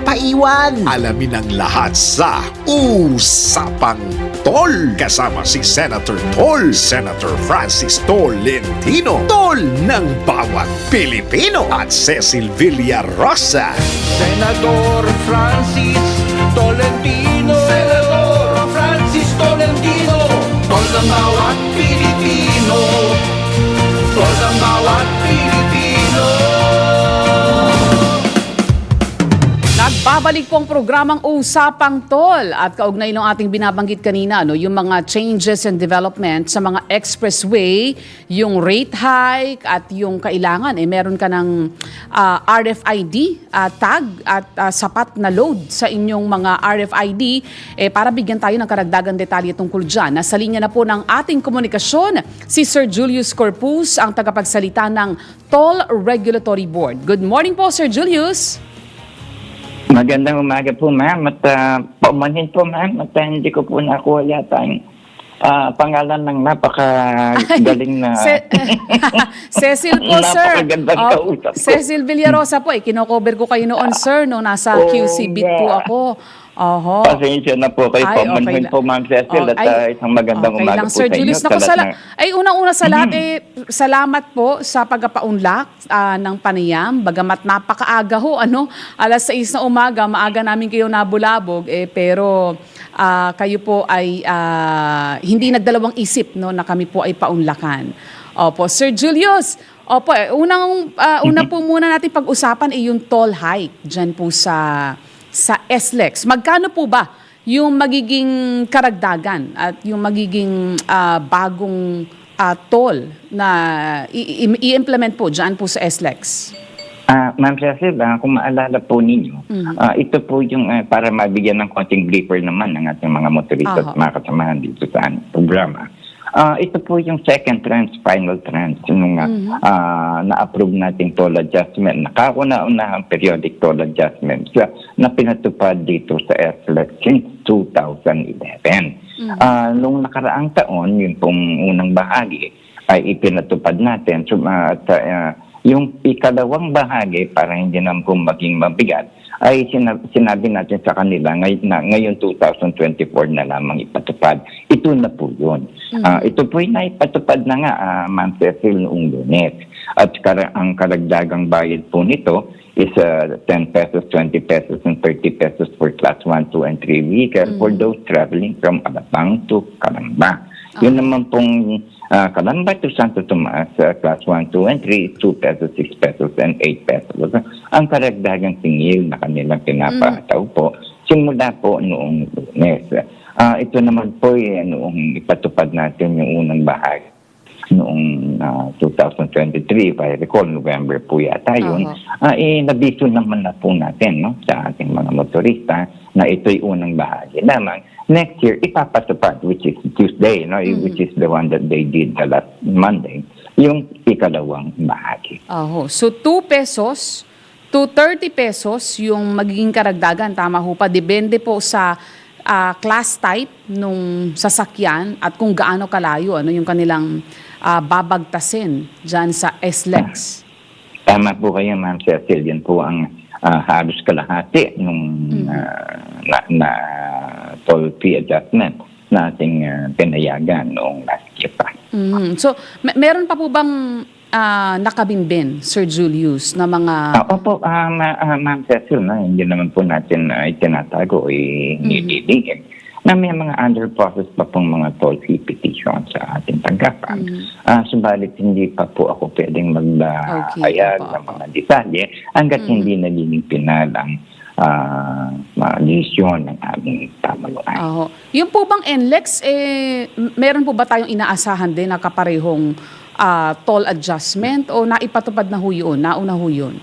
magpapaiwan. Alamin ang lahat sa Usapang Tol. Kasama si Senator Tol, Senator Francis Tolentino, Tol ng bawat Pilipino at Cecil Villarosa. Senador Francis Tolentino Senador Francis Tolentino Tol ng bawat Nagbabalik po ang programang Usapang Tol at kaugnay ng ating binabanggit kanina, no, yung mga changes and development sa mga expressway, yung rate hike at yung kailangan, eh, meron ka ng ah, RFID ah, tag at ah, sapat na load sa inyong mga RFID eh, para bigyan tayo ng karagdagan detalye tungkol dyan. Nasa linya na po ng ating komunikasyon si Sir Julius Corpus, ang tagapagsalita ng Toll Regulatory Board. Good morning po, Sir Julius. Magandang umaga po, ma'am. At uh, paumanhin po, ma'am. At uh, hindi ko po nakuha yata ang ah, pangalan ng napakagaling na... Ce- Cecil po, sir. Napakagandang Oh. Cecil Villarosa po. Eh, kinocover ko kayo noon, sir, no? Nasa Oh, QC beat po yeah. ako. Oho. Pasensya na po kayo. Ay, Paumanhin lang. po, ma'am Cecil. Oh, at uh, isang magandang okay umaga lang, po Sir sa inyo. Julius. Sa Naku, lahat sala- ay, unang-una sa lahat, eh, salamat po sa pagpapaunlak ah, ng panayam. Bagamat napakaaga ho, ano? Alas 6 na umaga, maaga namin kayo nabulabog, eh, pero ah, kayo po ay ah, hindi nagdalawang isip no, na kami po ay paunlakan. Opo, Sir Julius, Opo, eh, unang, ah, una po muna natin pag-usapan ay yung toll hike dyan po sa, sa SLEX. Magkano po ba yung magiging karagdagan at yung magiging ah, bagong ah, toll na i-implement po dyan po sa SLEX? Ah, Ma'am Cecil, ah, kung maalala po ninyo, Mm-hmm. ah, ito po yung ah, para mabigyan ng konting briefer naman ng ating mga motorista Aha. at mga kasamahan dito sa ano, programa. Ah, ito po yung second tranche, final tranche, nung ah, Mm-hmm. ah, na-approve nating toll adjustment. Nakauna-una ang periodic toll adjustment sa na pinatupad dito sa SLEX since 2011. Ah, nung nakaraang taon, yung pong unang bahagi, ay ipinatupad natin. So, ah, at, ah, yung ikalawang bahagi, para hindi naman po maging mabigat, ay sina- sinabi natin sa kanila ngay- na ngayon 2024 na lamang ipatupad. Ito na po yun. Ah, ito po ay naipatupad na nga, uh, Ma'am Cecil, noong lunes. At kara- ang karagdagang bayad po nito is ah, 10 pesos, 20 pesos, and 30 pesos for class 1, 2, and 3 vehicle for those traveling from Alabang to Calamba. Yun naman pong uh, Calamba to Santo Tomas, uh, class 1, 2, and 3, 2 pesos, 6 pesos, and 8 pesos. Ang karagdagang singil na kanilang pinapataw po, simula po noong lunes. Ah, ito naman po eh, noong ipatupad natin yung unang bahagi noong ah, 2023, if I recall, November po yata yun, ah, eh, nabiso naman na po natin no, sa ating mga motorista na ito'y unang bahagi lamang. Next year, ipapatupad, which is Tuesday, no, which is the one that they did the last Monday, yung ikalawang bahagi. Aho. So 2 pesos to 30 pesos yung magiging karagdagan. Tama ho pa. Depende po sa ah, class type nung sasakyan at kung gaano kalayo ano yung kanilang ah, babagtasin dyan sa SLEX. Tama po kayo, Ma'am Cecil. Yan po ang ah, halos kalahati nung ah, na, na toll fee adjustment na ating ah, pinayagan noong last year pa. Mhm. So, me- meron pa po bang ah, nakabinbin, Sir Julius, na mga... Ah, opo, ah, ma- ah, Ma'am Cecil, na, hindi naman po natin uh, itinatago, eh, nililigin na may mga under process pa pong mga toll fee petition sa ating tanggapan. Ah, subalit hindi pa po ako pwedeng magbayag Okay, opo, ng mga detalye hanggat hindi nagiging pinal ang ah, mga desisyon ng aming pamaluan. Aho. Yung po bang NLEX, eh, meron po ba tayong inaasahan din na kaparehong ah, toll adjustment o naipatupad na ho yun? Nauna ho yun?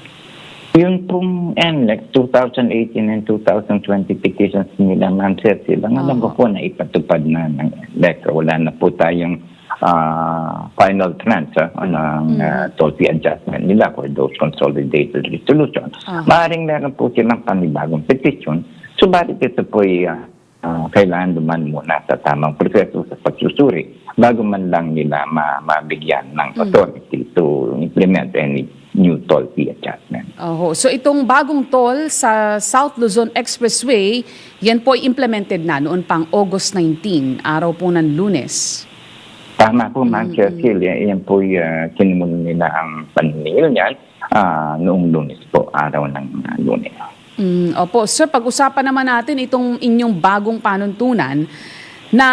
Yung pong NLEX 2018 and 2020 petitions nila, Ma'am Cecil, ang alam ko po na ipatupad na ng NLEX. Wala na po tayong ah, final tranche ah, ng ah, toll fee adjustment nila for those consolidated resolution. Ah. Maaring meron po silang panibagong petition, subalit ito po ay ah, ah, kailangan duman muna sa tamang proseso sa pagsusuri bago man lang nila ma- mabigyan ng authority to implement any new toll fee adjustment. Oho. So itong bagong toll sa South Luzon Expressway, yan po ay implemented na noon pang August 19, araw po ng lunes. Tama po, Ma'am Cecilia. Yan po uh, sinimulan nila ang paningil niyan ah, noong lunes po, araw ng ah, lunes. Mm, opo. Sir, pag-usapan naman natin itong inyong bagong panuntunan na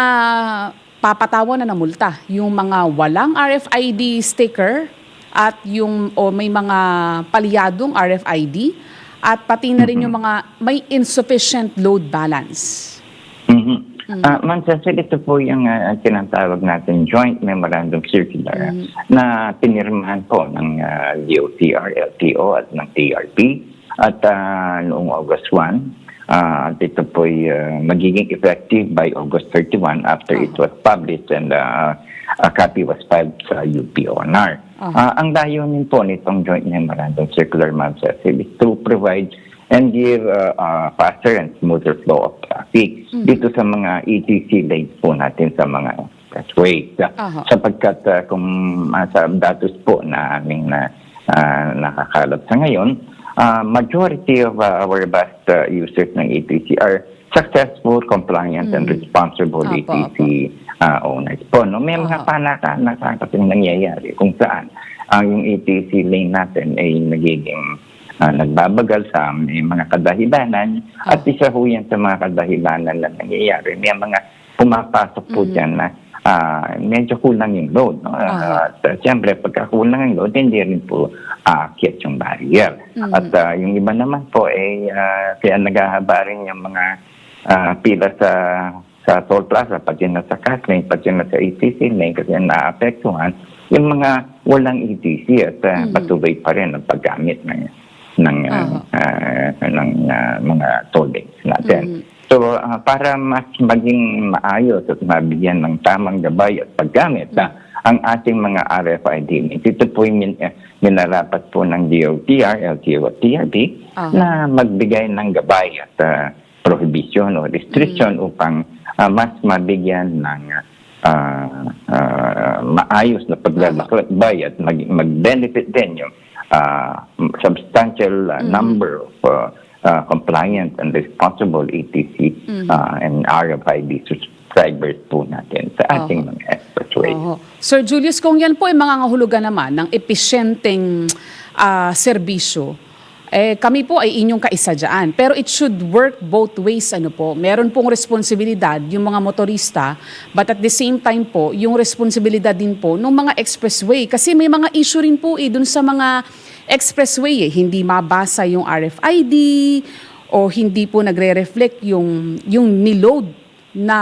papatawan na ng multa yung mga walang RFID sticker at yung o may mga palyadong RFID at pati na rin yung mga may insufficient load balance. Mhm. Ah, Ma'am Cecil, ito po yung ah, tinatawag natin Joint Memorandum Circular na pinirmahan po ng ah, DOTR, LTO at ng TRP at ah, noong August 1. ah, at ito po magiging effective by August 31 after it was published and ah, a copy was filed sa UPONR. Ah, ang layunin po nitong Joint Memorandum Circular, Cecil, is to provide and give uh, uh, faster and smoother flow of traffic dito sa mga ETC lanes po natin sa mga expressways. Aha. Sapagkat uh, kung uh, sa datos po na aming na, uh, nakakalap sa ngayon, uh, majority of uh, our bus uh, users ng ETC are successful, compliant, and responsible Apo, ETC uh, owners po. No? May mga panaka-naka kasing nangyayari kung saan ang yung ETC lane natin ay nagiging ah, nagbabagal sa may mga kadahilanan at isa ho yan sa mga kadahilanan na nangyayari. May mga pumapasok po dyan na ah, medyo kulang yung load. No? At uh, siyempre, pagka kulang ang load, hindi rin po aakyat yung barrier. At ah, yung iba naman po, eh, ah, kaya naghahaba rin yung mga ah, pila sa sa toll plaza, pati na sa cash lane, pati na sa ETC lane, kasi naapektuhan yung mga walang ETC at ah, patuloy pa rin ang paggamit ng ng ah, ah, ng ah, mga toll lanes natin. So, ah, para mas maging maayos at mabigyan ng tamang gabay at paggamit ah, ang ating mga RFID links, ito po yung min- minarapat po ng DOTR, LTO at TRB Ah. na magbigay ng gabay at ah, prohibition o restriction upang ah, mas mabigyan ng ah, ah, maayos na paglalakbay at mag- mag-benefit din yung ah, substantial ah, number of ah, ah, compliant and responsible ETC ah, and RFID subscribers po natin sa ating mga expressways. Oho. Sir Julius, kung yan po ay mga ngahulugan naman ng episyenteng ah, serbisyo, eh, kami po ay inyong kaisa dyan. Pero it should work both ways. Ano po. Meron pong responsibilidad yung mga motorista, but at the same time po, yung responsibilidad din po ng mga expressway. Kasi may mga issue rin po eh, dun sa mga expressway. Eh. Hindi mabasa yung RFID o hindi po nagre-reflect yung, yung niload na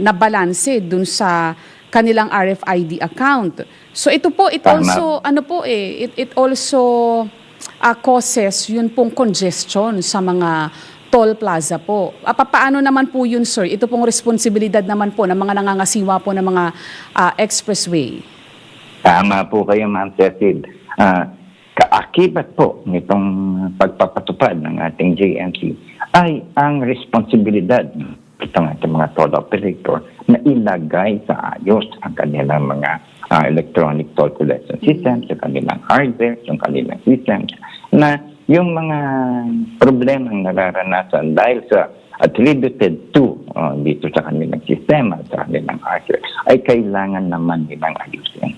na balanse dun sa kanilang RFID account. So ito po it also ano po eh it, it also uh, causes yun pong congestion sa mga toll plaza po. Uh, paano naman po yun sir? Ito pong responsibilidad naman po ng mga nangangasiwa po ng mga ah, expressway. Tama po kayo, Ma'am Cecil. Ah, kaakibat po nitong pagpapatupad ng ating JMC ay ang responsibilidad ng ating mga toll operator na ilagay sa ayos ang kanilang mga ah, electronic toll collection systems, yung kanilang hardware, yung kanilang systems, na yung mga problemang nararanasan dahil sa attributed to ah, dito sa kanilang sistema, sa kanilang hardware, ay kailangan naman nilang ayusin.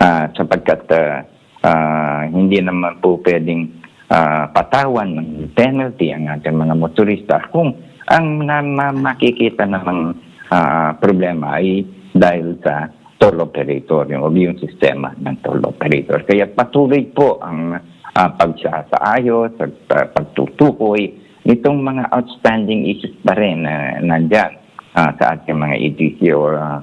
Ah, sapagkat ah, ah, hindi naman po pwedeng ah, patawan ng penalty ang ating mga motorista kung ang na, ma- makikita namang ah, problema ay dahil sa toll operator, yung, yung sistema ng toll operator. Kaya patuloy po ang uh, pagsasaayos at ah, pagtutukoy nitong mga outstanding issues pa rin na nandyan ah, sa ating mga ETC or, ah,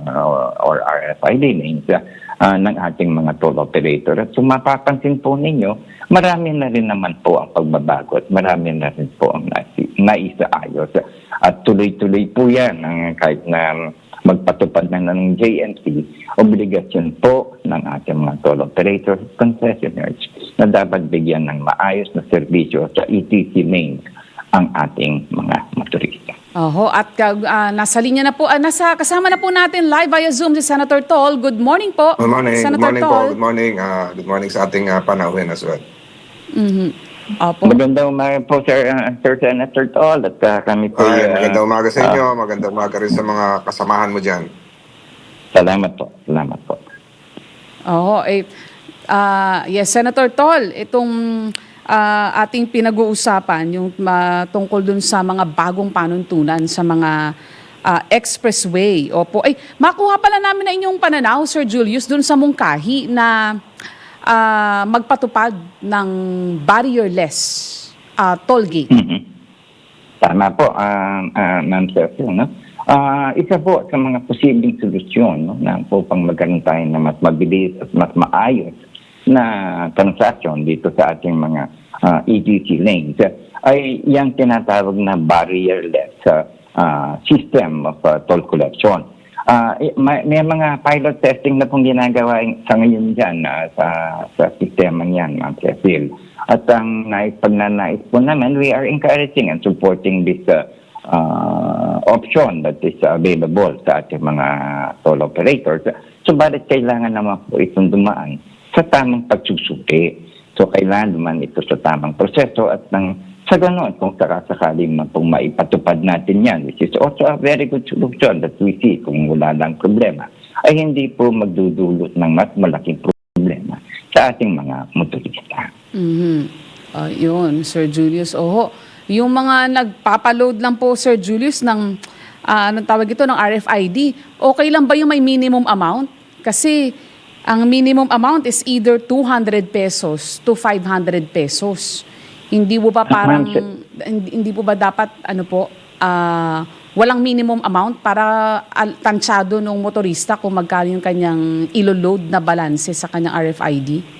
or, RFID ah, ah, ng ating mga toll operator. At kung mapapansin po ninyo, marami na rin naman po ang pagbabago at marami na rin po ang naisaayos. At tuloy-tuloy po yan ang kahit na magpatupad na ng JNC, obligasyon po ng ating mga toll operators at concessionaires na dapat bigyan ng maayos na serbisyo sa ETC lanes ang ating mga motorista. Oho, at ah, nasa linya na po, ah, nasa, kasama na po natin live via Zoom si Senator Tol. Good morning po, Good morning. Senator good morning Tol. po. Good morning. ah, good morning sa ating uh, panauhin as well. Mhm. Opo. Magandang umaga po, Sir, uh, Sir Senator Tol. At uh, kami po... Ay, uh, magandang umaga sa inyo. ah, magandang umaga rin sa mga kasamahan mo dyan. Salamat po. Salamat po. Oo, eh, ah, yes, Senator Tol, itong ah, ating pinag-uusapan, yung ma- tungkol dun sa mga bagong panuntunan sa mga ah, expressway. Opo, ay, makuha pala namin na inyong pananaw, Sir Julius, dun sa Mungkahi na ah, magpatupad ng barrierless ah, toll gate. Mhm. Tama po, um, uh, Ma'am Cecil. No? Ah, isa po sa mga posibleng solusyon no, na po pang magkaroon tayo na mas mabilis at mas maayos na transaction dito sa ating mga ah, EDC lanes eh, ay yung tinatawag na barrierless ah, ah, system of ah, toll collection. Ah, eh, may, may mga pilot testing na pong ginagawa sa ngayon dyan ah, sa, sa sistema niyan, Ma'am Cecil. At ang nais pagnanais po naman, we are encouraging and supporting this uh, uh, option that is available sa ating mga toll operators. Subalit kailangan naman po itong dumaan sa tamang pagsusuki. So kailangan dumaan ito sa tamang proseso at nang sa ganon, kung sakasakali man pong maipatupad natin yan, which is also a very good solution that we see kung wala lang problema, ay hindi po magdudulot ng mas malaking problema sa ating mga motorista. Mhm. Ah, yun, Sir Julius. Oho, yung mga nagpapaload lang po, Sir Julius, ng, ah, anong tawag ito, ng RFID, okay lang ba yung may minimum amount? Kasi ang minimum amount is either 200 pesos to 500 pesos. Hindi po ba parang, hindi, hindi po ba dapat, ano po, ah, walang minimum amount para tansyado ng motorista kung magkano yung kanyang ilo-load na balanse sa kanyang RFID?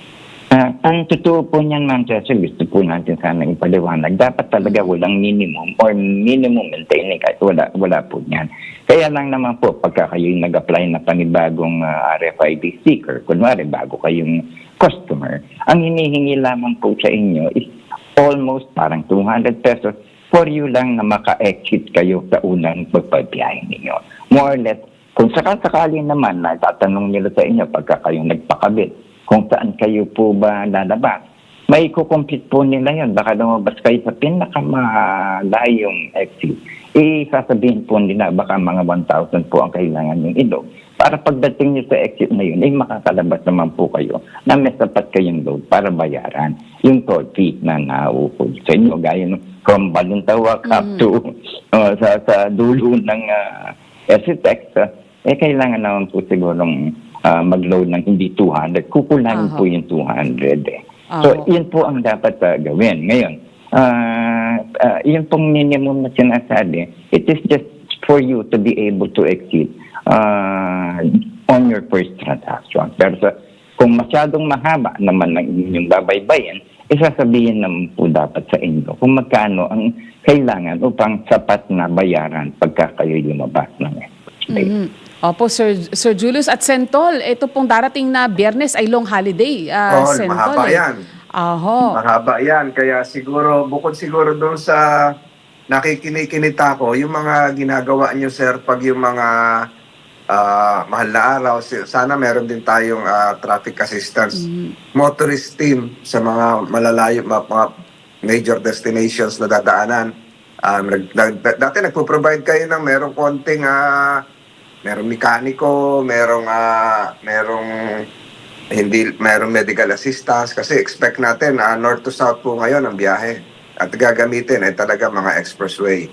Ah, ang totoo po niyan, Ma'am Cecil, gusto po natin sana ipaliwanag. Dapat talaga walang minimum or minimum maintaining kahit wala, wala po niyan. Kaya lang naman po, pagka kayo nag-apply na panibagong ah, RFID sticker, kunwari bago kayong customer, ang hinihingi lamang po sa inyo is almost parang 200 pesos for you lang na maka-exit kayo sa unang pagpabiyahe ninyo. More or less, kung sakasakali naman na tatanong nila sa inyo pagka kayong nagpakabit, kung saan kayo po ba lalabas, may kukumpit po nila yun. Baka lumabas kayo sa pinakamalayong exit. Eh, sasabihin po nila, baka mga 1,000 po ang kailangan yung ilog. Para pagdating nyo sa exit na yun, eh makakalabas naman po kayo na may sapat kayong load para bayaran yung toll fee na nauukol sa inyo. Gaya nung from Balintawak up to uh, sa, sa dulo ng uh, SCTEX, uh, eh kailangan naman po sigurong ah, mag-load ng hindi 200. Kukulangin Aha. po yung 200 eh. So, Aha. yun po ang dapat ah, gawin. Ngayon, ah ah, yun pong minimum na sinasabi, it is just for you to be able to exceed ah, on your first transaction. Pero sa, kung masyadong mahaba naman ng inyong babaybayin, isasabihin naman po dapat sa inyo kung magkano ang kailangan upang sapat na bayaran pagka kayo lumabas ng expressway. Opo, Sir, Sir Julius at Sentol, ito pong darating na biyernes ay long holiday. ah, Oh, Sentol, mahaba eh. yan. Aho. Mahaba yan. Kaya siguro, bukod siguro doon sa nakikinikinita ko, yung mga ginagawa nyo, sir, pag yung mga ah, mahal na araw, sana meron din tayong ah, traffic assistance motorist team sa mga malalayo, mga, mga major destinations na dadaanan. Um, nag, nag- dati nagpo-provide kayo ng merong konting ah, merong mekaniko, merong ah, merong hindi merong medical assistance kasi expect natin ah, north to south po ngayon ang biyahe at gagamitin ay talaga mga expressway.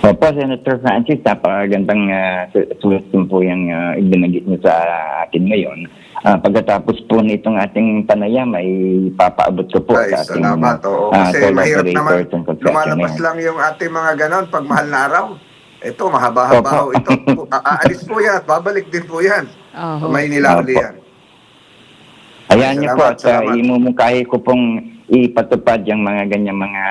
Opo, Senator Francis, napakagandang uh, suggestion po yung uh, ibinagit niyo sa akin ngayon. Ah, pagkatapos po nitong ating panayam ay papaabot ko po Ay, sa ating salamat. Oo, ah, kasi mahirap naman lumalabas lang yung ating mga ganon pag mahal na araw. Ito, mahaba-haba ho. Ito, a- aalis po yan babalik din po yan. Aho. May nilahuli Opo. yan. Ayan niyo po, at uh, salamat. imumungkahi ko pong ipatupad yung mga ganyan mga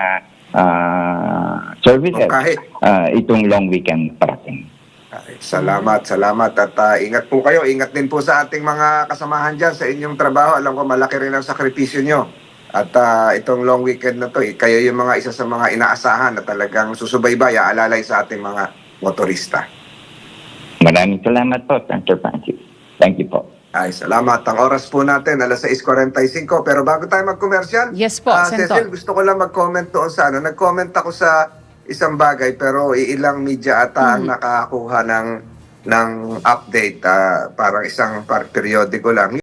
ah, services Mungkahi. ah, itong long weekend parating. Ay, salamat, salamat. At ah, ingat po kayo. Ingat din po sa ating mga kasamahan dyan sa inyong trabaho. Alam ko malaki rin ang sakripisyo nyo. At ah, itong long weekend na to, eh, kayo yung mga isa sa mga inaasahan na talagang susubaybay, aalalay sa ating mga motorista. Maraming salamat po, Senator Francis. Thank you po. Ay, salamat. Ang oras po natin, alas 6.45. Pero bago tayo mag-commercial, Yes po, ah, Senator. Cecil, gusto ko lang mag-comment doon sa ano. Nag-comment ako sa isang bagay, pero iilang media ata ang nakakuha ng, ng update. ah, parang isang par periodiko lang.